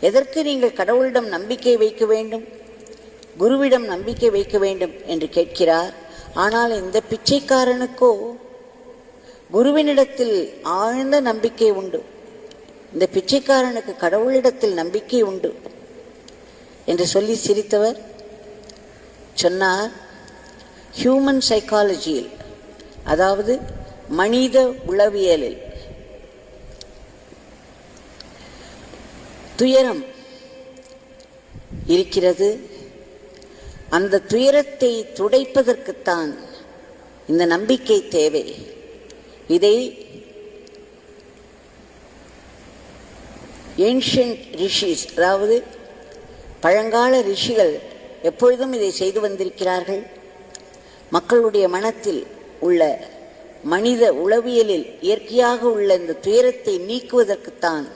எதற்கு நீங்கள் கடவுளிடம் நம்பிக்கை வைக்க வேண்டும்? குருவிடம் நம்பிக்கை வைக்க வேண்டும் என்று கேட்கிறார். ஆனால் இந்த பிச்சைக்காரனுக்கோ குருவினிடத்தில் ஆழ்ந்த நம்பிக்கை உண்டு. இந்த பிச்சைக்காரனுக்கு கடவுளிடத்தில் நம்பிக்கை உண்டு என்று சொல்லி சிரித்தவர் சொன்னார். ஹியூமன் சைக்காலஜியில் அதாவது மனித உளவியலில் துயரம் இருக்கிறது. அந்த துயரத்தை துடைப்பதற்குத்தான் இந்த நம்பிக்கை தேவை. இதை ஏன்ஷியன்ட் ரிஷிஸ் அதாவது பழங்கால ரிஷிகள் எப்பொழுதும் இதை செய்து வந்திருக்கிறார்கள். மக்களுடைய மனத்தில் உள்ள மனித உளவியலில் இயற்கையாக உள்ள இந்த துயரத்தை நீக்குவதற்குத்தான்